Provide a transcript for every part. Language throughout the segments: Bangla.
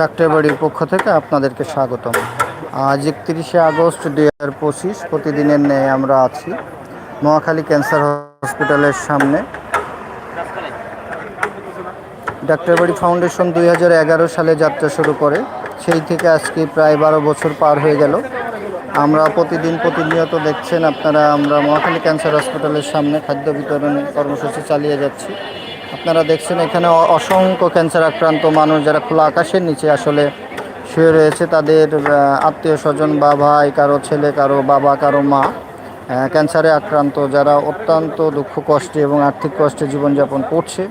ডাক্তার বাড়ির পক্ষ থেকে আপনাদেরকে স্বাগতম। আজ একত্রিশে আগস্ট দুই হাজার পঁচিশ, প্রতিদিনের ন্যায় আমরা আছি নোয়াখালী ক্যান্সার হসপিটালের সামনে। ডাক্তার ডাক্তারবাড়ি ফাউন্ডেশন দুই হাজার এগারো সালে যাত্রা শুরু করে, সেই থেকে আজকে প্রায় বারো বছর পার হয়ে গেল। আমরা প্রতিদিন প্রতিনিয়ত দেখছেন আপনারা, আমরা মহাখালী ক্যান্সার হসপিটালের সামনে খাদ্য বিতরণ কর্মসূচি চালিয়ে যাচ্ছি। আপনারা দেখছেন এখানে অসংখ্য ক্যান্সার আক্রান্ত মানুষ যারা খোলা আকাশের নিচে আসলে শুয়ে রয়েছে। তাদের আত্মীয় স্বজন বা ভাই, কারও ছেলে, কারও বাবা, কারও মা ক্যান্সারে আক্রান্ত যারা অত্যন্ত দুঃখ কষ্টে এবং আর্থিক কষ্টে জীবনযাপন করছে।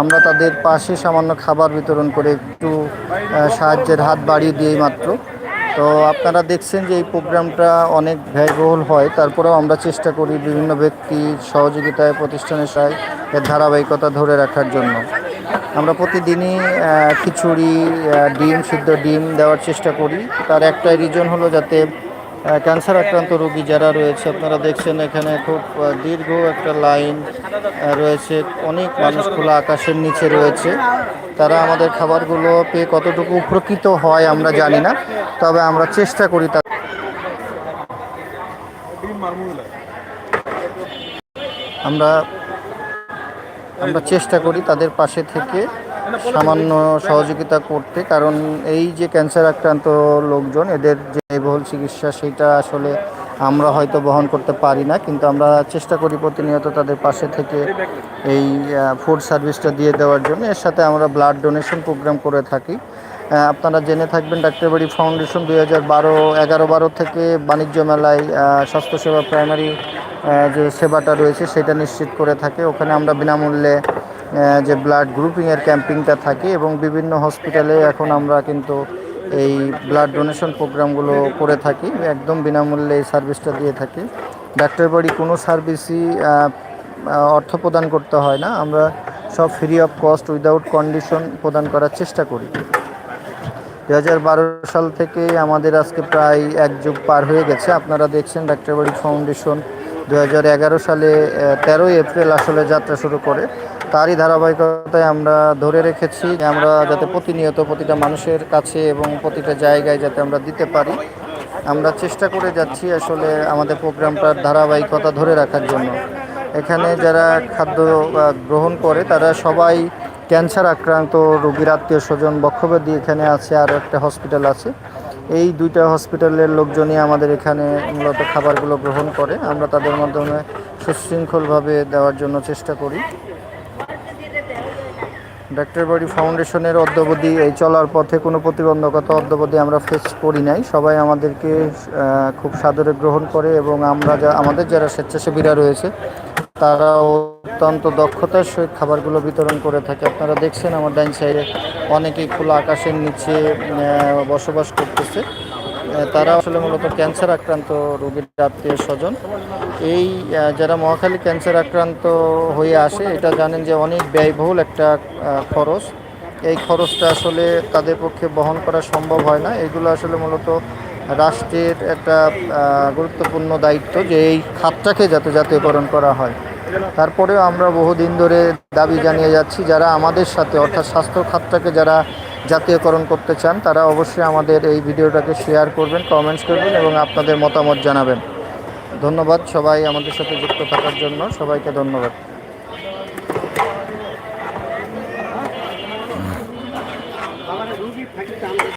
আমরা তাদের পাশে সামান্য খাবার বিতরণ করে একটু সাহায্যের হাত বাড়িয়ে দিয়েই মাত্র। তো আপনারা দেখছেন যে এই প্রোগ্রামটা অনেক ব্যয়বহুল হয়। তারপরেও আমরা চেষ্টা করি বিভিন্ন ব্যক্তির সহযোগিতায়, প্রতিষ্ঠানের সাহায্য এর ধারাবাহিকতা ধরে রাখার জন্য। আমরা প্রতিদিনই খিচুড়ি ডিম, সিদ্ধ ডিম দেওয়ার চেষ্টা করি। তার একটাই রিজন হলো যাতে ক্যান্সার আক্রান্ত রোগী যারা রয়েছে, আপনারা দেখছেন এখানে খুব দীর্ঘ একটা লাইন রয়েছে। অনেক মানুষ খোলা আকাশের নিচে রয়েছে। তারা আমাদের খাবারগুলো পেয়ে কতটুকু উপকৃত হয় আমরা জানি না, তবে আমরা চেষ্টা করি তা আমরা আমরা চেষ্টা করি তাদের পাশে থেকে সামান্য সহযোগিতা করতে, কারণ এই যে ক্যান্সার আক্রান্ত লোকজন, এদের যে ব্যয়বহুল চিকিৎসা, সেটা আসলে আমরা হয়তো বহন করতে পারি না, কিন্তু আমরা চেষ্টা করি প্রতিনিয়ত তাদের পাশে থেকে এই ফুড সার্ভিসটা দিয়ে দেওয়ার জন্য। এর সাথে আমরা ব্লাড ডোনেশন প্রোগ্রাম করে থাকি। আপনারা জেনে থাকবেন ডাক্তারবাড়ি ফাউন্ডেশন দুই হাজার বারো, এগারো বারো থেকে বাণিজ্য মেলায় স্বাস্থ্যসেবা প্রাইমারি যে সেবাটা রয়েছে, সেটা নিশ্চিত করে থাকে। ওখানে আমরা বিনামূল্যে যে ব্লাড গ্রুপিংয়ের ক্যাম্পিংটা থাকে এবং বিভিন্ন হসপিটালে এখন আমরা কিন্তু এই ব্লাড ডোনেশন প্রোগ্রামগুলো করে থাকি। একদম বিনামূল্যে এই সার্ভিসটা দিয়ে থাকি। ডাক্তার বাড়ি কোনো সার্ভিসই অর্থ প্রদান করতে হয় না। আমরা সব free of cost without condition প্রদান করার চেষ্টা করি। দু হাজার বারো সাল থেকে আমাদের আজকে প্রায় এক যুগ পার হয়ে গেছে। আপনারা দেখছেন ডাক্তারবাড়ি ফাউন্ডেশন দু হাজার এগারো সালে তেরোই এপ্রিল আসলে যাত্রা শুরু করে। তারই ধারাবাহিকতায় আমরা ধরে রেখেছি আমরা যাতে প্রতিনিয়ত প্রতিটা মানুষের কাছে এবং প্রতিটা জায়গায় যাতে আমরা দিতে পারি। আমরা চেষ্টা করে যাচ্ছি আসলে আমাদের প্রোগ্রামটার ধারাবাহিকতা ধরে রাখার জন্য। এখানে যারা খাদ্য গ্রহণ করে তারা সবাই ক্যান্সার আক্রান্ত রোগীর আত্মীয় স্বজন বক্ষব্যাধি এখানে আছে, আর একটা হসপিটাল আছে। এই দুইটা হসপিটালের লোকজনই আমাদের এখানে মূলত খাবারগুলো গ্রহণ করে। আমরা তাদের মাধ্যমে সুশৃঙ্খলভাবে দেওয়ার জন্য চেষ্টা করি। ডাক্তার বাড়ি ফাউন্ডেশনের অদ্যবধি এই চলার পথে কোনো প্রতিবন্ধকতা অদ্যবধি আমরা ফেস করি নাই। সবাই আমাদেরকে খুব সাদরে গ্রহণ করে এবং আমরা যা, আমাদের যারা স্বেচ্ছাসেবীরা রয়েছে তারা অত্যন্ত দক্ষতার সহিত খাবারগুলো বিতরণ করে থাকে। আপনারা দেখছেন আমার ডাইন সাইডে অনেকেই খোলা আকাশের নিচে বসবাস করতেছে। তারা আসলে মূলত ক্যান্সার আক্রান্ত রোগীর আত্মীয় স্বজন। এই যারা মহাখালী ক্যান্সার আক্রান্ত হয়ে আসে, এটা জানেন যে অনেক ব্যয়বহুল একটা খরচ। এই খরচটা আসলে তাদের পক্ষে বহন করা সম্ভব হয় না। এগুলো আসলে মূলত রাষ্ট্রের একটা গুরুত্বপূর্ণ দায়িত্ব যে এই খাতটাকে যাতে জাতীয়করণ করা হয়। তারপরেও আমরা বহুদিন ধরে দাবি জানিয়ে যাচ্ছি, যারা আমাদের সাথে, অর্থাৎ স্বাস্থ্য খাতটাকে যারা জাতীয়করণ করতে চান, তারা অবশ্যই আমাদের এই ভিডিওটাকে শেয়ার করবেন কমেন্টস করবেন এবং আপনাদের মতামত জানাবেন। ধন্যবাদ সবাই আমাদের সাথে যুক্ত থাকার জন্য। সবাইকে ধন্যবাদ।